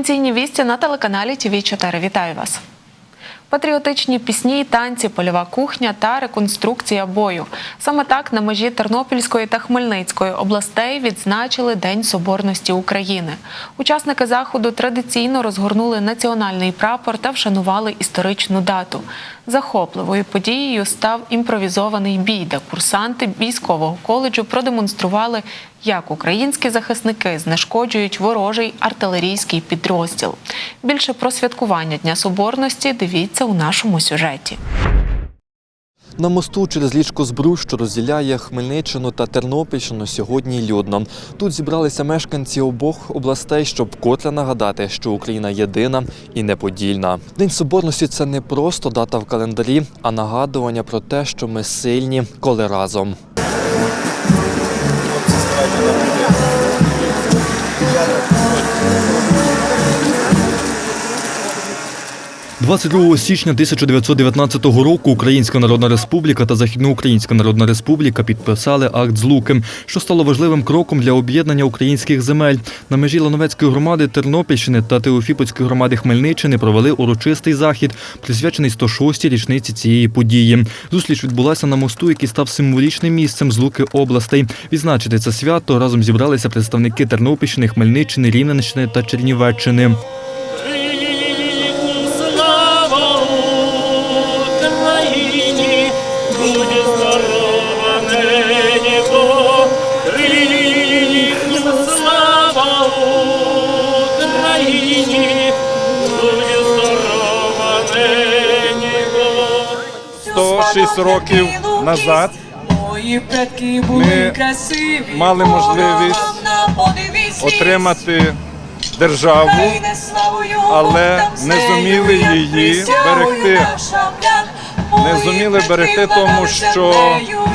Провінційні вісті на телеканалі ТВ 4 Вітаю вас. Патріотичні пісні, танці, польова кухня та реконструкція бою. Саме так на межі Тернопільської та Хмельницької областей відзначили День Соборності України. Учасники заходу традиційно розгорнули національний прапор та вшанували історичну дату. Захопливою подією став імпровізований бій, де курсанти військового коледжу продемонстрували, як українські захисники знешкоджують ворожий артилерійський підрозділ. Більше про святкування Дня Соборності дивіться у нашому сюжеті. На мосту через лічко Збруч, що розділяє Хмельниччину та Тернопільщину, сьогодні людно. Тут зібралися мешканці обох областей, щоб вкотре нагадати, що Україна єдина і неподільна. День Соборності це не просто дата в календарі, а нагадування про те, що ми сильні, коли разом. 22 січня 1919 року Українська Народна Республіка та Західноукраїнська Народна Республіка підписали акт злуки, що стало важливим кроком для об'єднання українських земель. На межі Лановецької громади Тернопільщини та Теофіпольської громади Хмельниччини провели урочистий захід, присвячений 106-й річниці цієї події. Зустріч відбулася на мосту, який став символічним місцем злуки областей. Відзначити це свято разом зібралися представники Тернопільщини, Хмельниччини, Рівненщини та Чернівеччини. 106 років назад Мої предки були красиві, мали можливість отримати державу, але не зуміли її берегти. Не зуміли берегти, тому що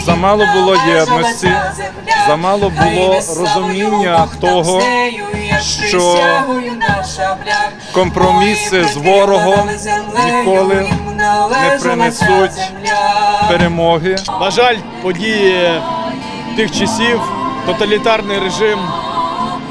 замало було єдності, замало було розуміння того, що компроміси з ворогом ніколи не принесуть перемоги. На жаль, події тих часів, тоталітарний режим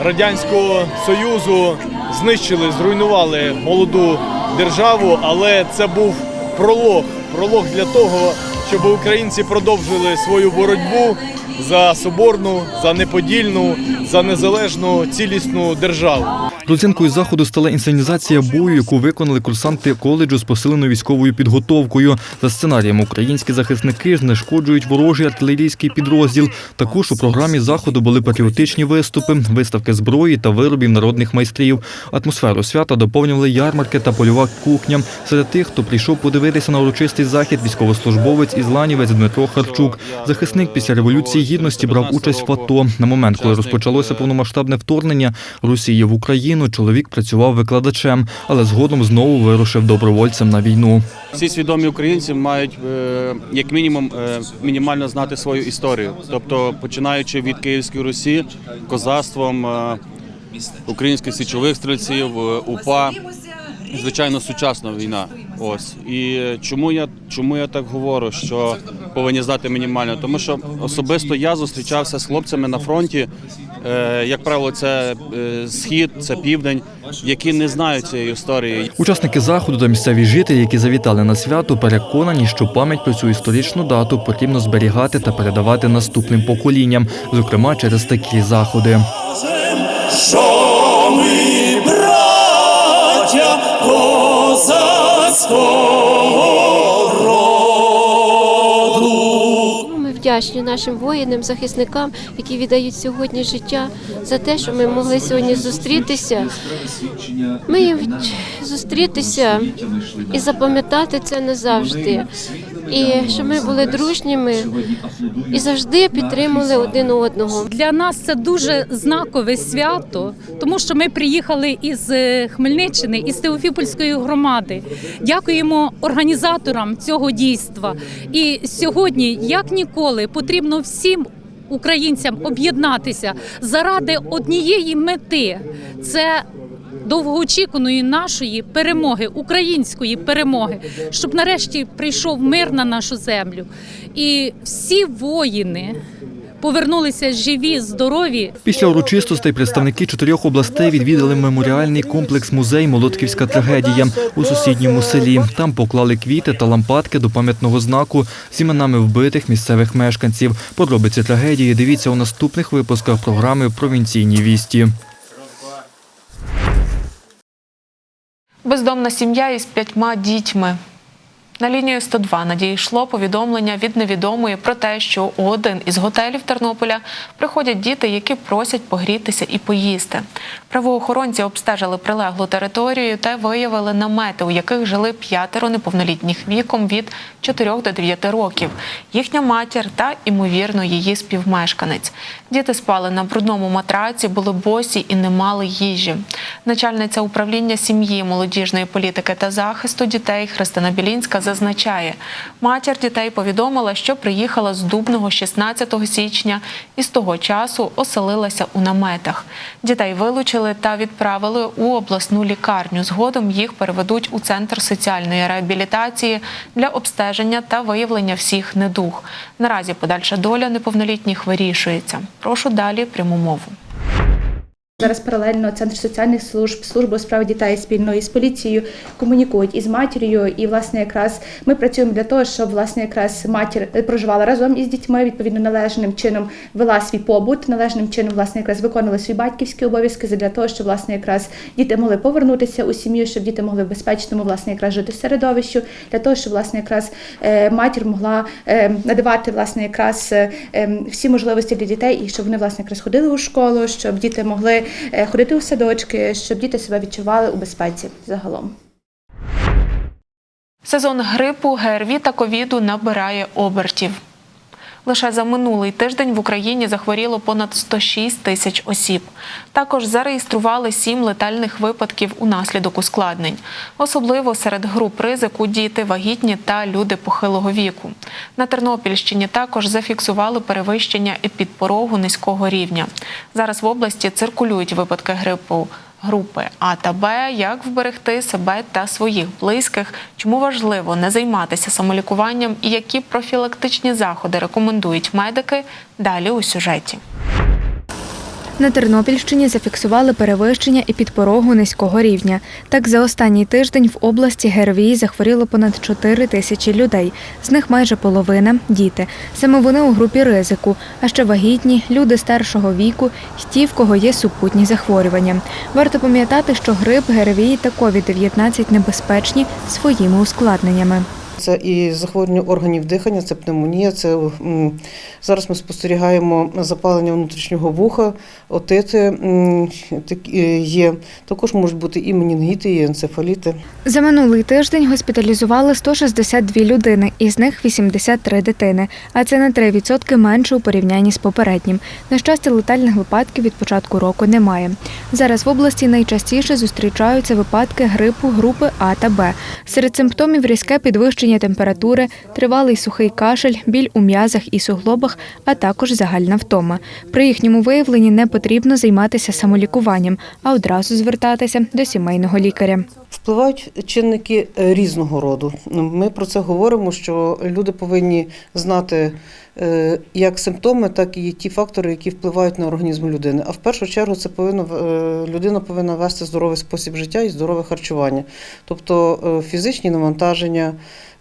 Радянського Союзу знищили, зруйнували молоду державу, але це був пролог. Пролог для того, щоб українці продовжили свою боротьбу за соборну, за неподільну, за незалежну цілісну державу. Родзинкою заходу стала інсценізація бою, яку виконали курсанти коледжу з посиленою військовою підготовкою. За сценарієм українські захисники знешкоджують ворожий артилерійський підрозділ. Також у програмі заходу були патріотичні виступи, виставки зброї та виробів народних майстрів. Атмосферу свята доповнювали ярмарки та польова кухня. Серед тих, хто прийшов подивитися на урочистий захід, військовослужбовець із Ланівець Дмитро Харчук. Захисник після революції гідності брав участь в АТО. На момент, коли розпочалося повномасштабне вторгнення Росії в Україну, чоловік працював викладачем, але згодом знову вирушив добровольцем на війну. Всі свідомі українці мають е, як мінімум е, мінімально знати свою історію. Тобто, починаючи від Київської Русі, козацтвом, е, українських січових стрільців, УПА, звичайно, сучасна війна. Ось і е, чому я чому я так говорю, що повинні знати мінімально? Тому що особисто я зустрічався з хлопцями на фронті. е, Як правило, це е, схід, це південь, які не знають цієї історії. Учасники заходу та місцеві жителі, які завітали на свято, переконані, що пам'ять про цю історичну дату потрібно зберігати та передавати наступним поколінням, зокрема через такі заходи. Козацького роду. Ми вдячні нашим воїнам, захисникам, які віддають сьогодні життя за те, що ми могли сьогодні зустрітися. Ми їм зустрітися і запам'ятати це назавжди. І що ми були дружніми і завжди підтримували один одного. Для нас це дуже знакове свято, тому що ми приїхали із е, Хмельниччини, із Теофіпольської громади. Дякуємо організаторам цього дійства. І сьогодні, як ніколи, потрібно всім. Українцям об'єднатися заради однієї мети це довгоочікуваної нашої перемоги, української перемоги, щоб нарешті прийшов мир на нашу землю. І всі воїни повернулися живі, здорові. Після урочистостей представники чотирьох областей відвідали меморіальний комплекс музей Молодківська трагедія у сусідньому селі. Там поклали квіти та лампадки до пам'ятного знаку з іменами вбитих місцевих мешканців. Подробиці трагедії дивіться у наступних випусках програми Провінційні вісті. Бездомна сім'я із п'ятьма дітьми. На лінію 102 надійшло повідомлення від невідомої про те, що у один із готелів Тернополя приходять діти, які просять погрітися і поїсти. Правоохоронці обстежили прилеглу територію та виявили намети, у яких жили п'ятеро неповнолітніх віком від 4 до 9 років. Їхня матір та, імовірно, її співмешканець. Діти спали на брудному матраці, були босі і не мали їжі. Начальниця управління сім'ї, молодіжної політики та захисту дітей Христина Білінська зазначає, матір дітей повідомила, що приїхала з Дубного 16 січня і з того часу оселилася у наметах. Дітей вилучили та відправили у обласну лікарню. Згодом їх переведуть у центр соціальної реабілітації для обстеження та виявлення всіх недуг. Наразі подальша доля неповнолітніх вирішується. Прошу далі пряму мову. Зараз паралельно Центр соціальних служб, служба у справах дітей спільно із поліцією комунікують із матір'ю. І власне якраз ми працюємо для того, щоб власне якраз матір е, проживала разом із дітьми, відповідно належним чином вела свій побут, належним чином власне якраз виконувала свої батьківські обов'язки для того, щоб власне якраз діти могли повернутися у сім'ю, щоб діти могли в безпечному власне якраз жити середовищу, для того, щоб власне якраз е, матір могла е, надавати власне якраз е, е, всі можливості для дітей, і щоб вони власне якраз ходили у школу, щоб діти могли ходити у садочки, щоб діти себе відчували у безпеці загалом. Сезон грипу, ГРВІ та ковіду набирає обертів. Лише за минулий тиждень в Україні захворіло понад 106 тисяч осіб. Також зареєстрували сім летальних випадків унаслідок ускладнень. Особливо серед груп ризику діти, вагітні та люди похилого віку. На Тернопільщині також зафіксували перевищення епідпорогу низького рівня. Зараз в області циркулюють випадки грипу групи А та Б, як вберегти себе та своїх близьких, чому важливо не займатися самолікуванням і які профілактичні заходи рекомендують медики. Далі у сюжеті. На Тернопільщині зафіксували перевищення і підпорогу низького рівня. Так, за останній тиждень в області ГРВІ захворіло понад 4 тисячі людей. З них майже половина діти. Саме вони у групі ризику, а ще вагітні, люди старшого віку й ті, в кого є супутні захворювання. Варто пам'ятати, що грип, ГРВІ та COVID-19 небезпечні своїми ускладненнями. Це і захворювання органів дихання, це пневмонія. Це зараз ми спостерігаємо запалення внутрішнього вуха, отити е, є. Також можуть бути і менінгіти, і енцефаліти. За минулий тиждень госпіталізували 162 людини, із них 83 дитини, а це на 3% менше у порівнянні з попереднім. На щастя, летальних випадків від початку року немає. Зараз в області найчастіше зустрічаються випадки грипу групи А та Б. Серед симптомів різке підвищення температури, тривалий сухий кашель, біль у м'язах і суглобах, а також загальна втома. При їхньому виявленні не потрібно займатися самолікуванням, а одразу звертатися до сімейного лікаря. Впливають чинники е, різного роду. Ми про це говоримо, що люди повинні знати е, як симптоми, так і ті фактори, які впливають на організм людини. А в першу чергу це повинно е, людина повинна вести здоровий спосіб життя і здорове харчування, тобто фізичні навантаження.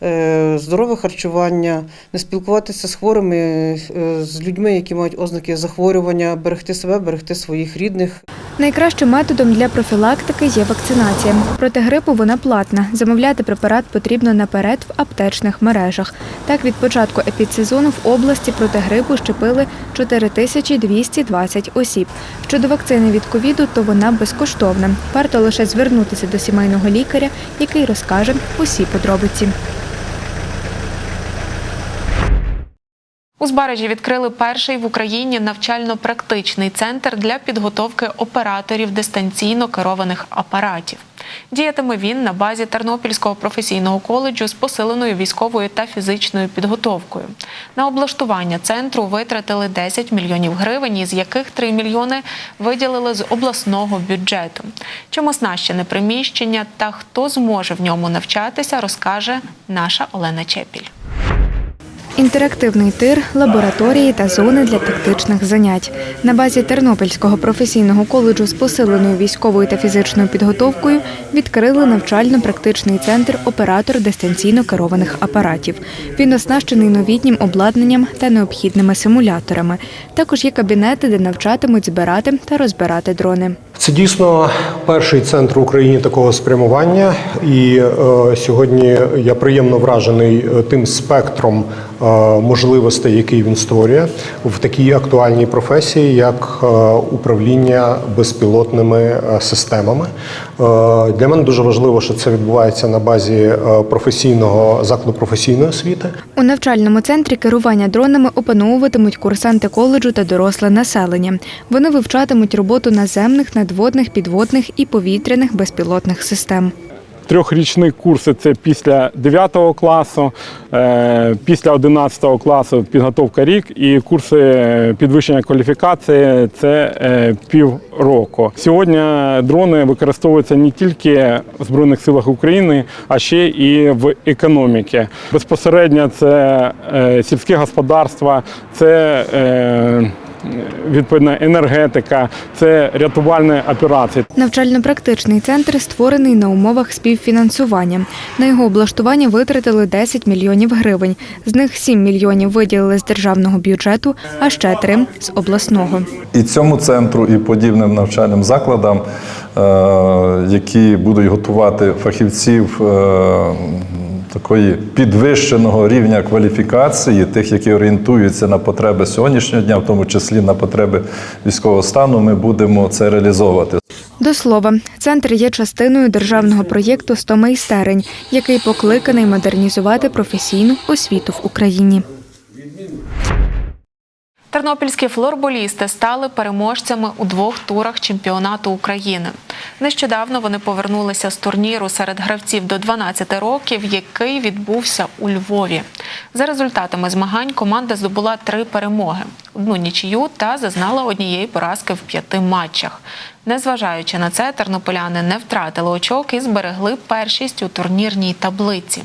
Е, Здорове харчування, не спілкуватися з хворими, е, з людьми, які мають ознаки захворювання, берегти себе, берегти своїх рідних. Найкращим методом для профілактики є вакцинація. Проти грипу вона платна. Замовляти препарат потрібно наперед в аптечних мережах. Так, від початку епідсезону в області проти грипу щепили 4220 осіб. Щодо вакцини від ковіду, то вона безкоштовна. Варто лише звернутися до сімейного лікаря, який розкаже усі подробиці. У Збаражі відкрили перший в Україні навчально-практичний центр для підготовки операторів дистанційно керованих апаратів. Діятиме він на базі Тернопільського професійного коледжу з посиленою військовою та фізичною підготовкою. На облаштування центру витратили 10 мільйонів гривень, із яких 3 мільйони виділили з обласного бюджету. Чим оснащене приміщення та хто зможе в ньому навчатися, розкаже наша Олена Чепіль. Інтерактивний тир, лабораторії та зони для тактичних занять. На базі Тернопільського професійного коледжу з посиленою військовою та фізичною підготовкою відкрили навчально-практичний центр оператор дистанційно керованих апаратів. Він оснащений новітнім обладнанням та необхідними симуляторами. Також є кабінети, де навчатимуть збирати та розбирати дрони. Це дійсно перший центр в Україні такого спрямування, і е, сьогодні я приємно вражений е, тим спектром можливостей, який він створює в такій актуальній професії, як е, управління безпілотними е, системами. Е, для мене дуже важливо, що це відбувається на базі е, професійного закладу професійної освіти. У навчальному центрі керування дронами опановуватимуть курсанти коледжу та доросле населення. Вони вивчатимуть роботу наземних, надводних, підводних і повітряних безпілотних систем. Трьохрічні курси це після 9 класу, е, після 11 класу підготовка рік, і курси підвищення кваліфікації це е, півроку. Сьогодні дрони використовуються не тільки в Збройних силах України, а ще і в економіці. Безпосередньо це е, сільське господарство, це відповідна енергетика, це рятувальні операції. Навчально-практичний центр створений на умовах співфінансування. На його облаштування витратили 10 мільйонів гривень. З них 7 мільйонів виділили з державного бюджету, а ще 3 – з обласного. І цьому центру, і подібним навчальним закладам, е, які будуть готувати фахівців е, такої підвищеного рівня кваліфікації, тих, які орієнтуються на потреби сьогоднішнього дня, в тому числі на потреби військового стану, ми будемо це реалізовувати. До слова, центр є частиною державного проєкту «100 майстерень», який покликаний модернізувати професійну освіту в Україні. Тернопільські флорболісти стали переможцями у двох турах чемпіонату України. Нещодавно вони повернулися з турніру серед гравців до 12 років, який відбувся у Львові. За результатами змагань команда здобула три перемоги: одну нічию та зазнала однієї поразки в п'яти матчах. Незважаючи на це, тернополяни не втратили очок і зберегли першість у турнірній таблиці.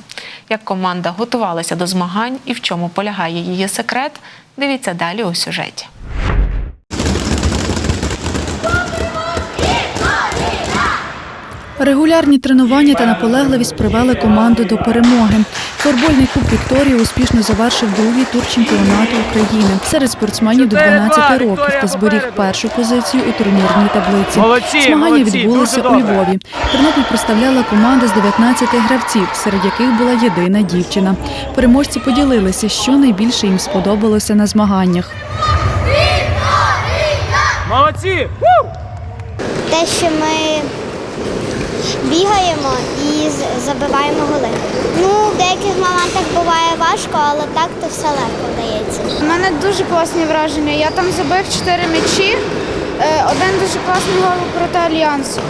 Як команда готувалася до змагань і в чому полягає її секрет, дивіться далі у сюжеті. Регулярні тренування та наполегливість привели команду до перемоги. Футбольний клуб Вікторія успішно завершив другий тур чемпіонату України серед спортсменів до 12 років та зберіг першу позицію у турнірній таблиці. Змагання відбулися у. Львові. Тернопіль представляла команда з 19 гравців, серед яких була єдина дівчина. Переможці поділилися, що найбільше їм сподобалося на змаганнях. Молодці! те, що ми бігаємо і забиваємо голи. Ну, в деяких моментах буває важко, але так то все легко вдається. У мене дуже класні враження. Я там забив чотири м'ячі. Е, Один дуже класний гол проти Альянсу.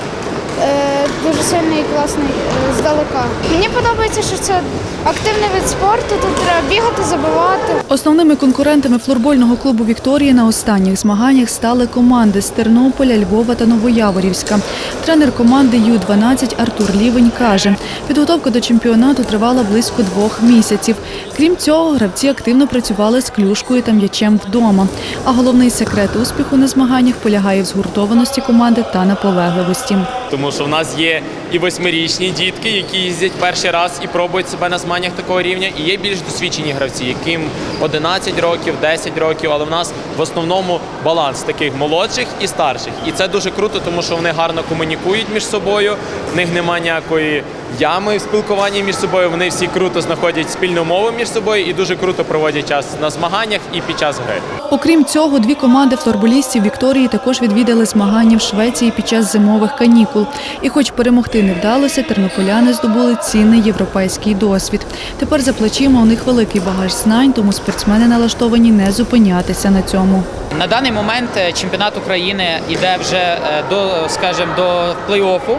Е, Дуже сильний і класний е, здалека. Мені подобається, що це активний вид спорту. Тут треба бігати, забивати. Основними конкурентами флорбольного клубу Вікторія на останніх змаганнях стали команди з Тернополя, Львова та Новояворівська. Тренер команди Ю-12 Артур Лівень каже, підготовка до чемпіонату тривала близько двох місяців. Крім цього, гравці активно працювали з клюшкою та м'ячем вдома. А головний секрет успіху на змаганнях полягає в згуртованості команди та наполегливості. Тому що в нас є і восьмирічні дітки, які їздять перший раз і пробують себе на змаганнях такого рівня, і є більш досвідчені гравці, яким 11 років, 10 років, але в нас в основному баланс таких молодших і старших. І це дуже круто, тому що вони гарно комунікують між собою, в них немає ніякої ями в спілкуванні між собою. Вони всі круто знаходять спільну мову між собою і дуже круто проводять час на змаганнях і під час гри. Окрім цього, дві команди флорболістів Вікторії також відвідали змагання в Швеції під час зимових канікул. І хоч перемогти не вдалося, тернополяни здобули цінний європейський досвід. Тепер за плечима у них великий багаж знань, тому спортсмени налаштовані не зупинятися на цьому. На даний момент е, чемпіонат України йде вже е, до, скажімо, до плей-оффу.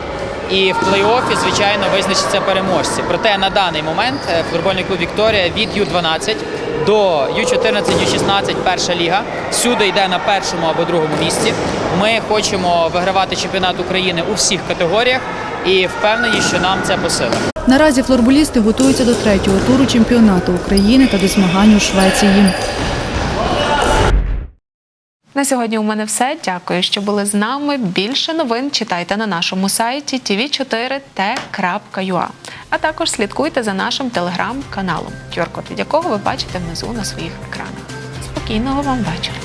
І в плей-оффі, звичайно, визначаться переможці. Проте на даний момент е, футбольний клуб Вікторія від Ю-12 до Ю-14, Ю-16 перша ліга всюди йде на першому або другому місці. Ми хочемо вигравати чемпіонат України у всіх категоріях і впевнені, що нам це по силах. Наразі флорболісти готуються до третього туру чемпіонату України та до змагань у Швеції. На сьогодні у мене все. Дякую, що були з нами. Більше новин читайте на нашому сайті tv4t.ua, а також слідкуйте за нашим телеграм-каналом, qr-код від якого ви бачите внизу на своїх екранах. Спокійного вам вечора!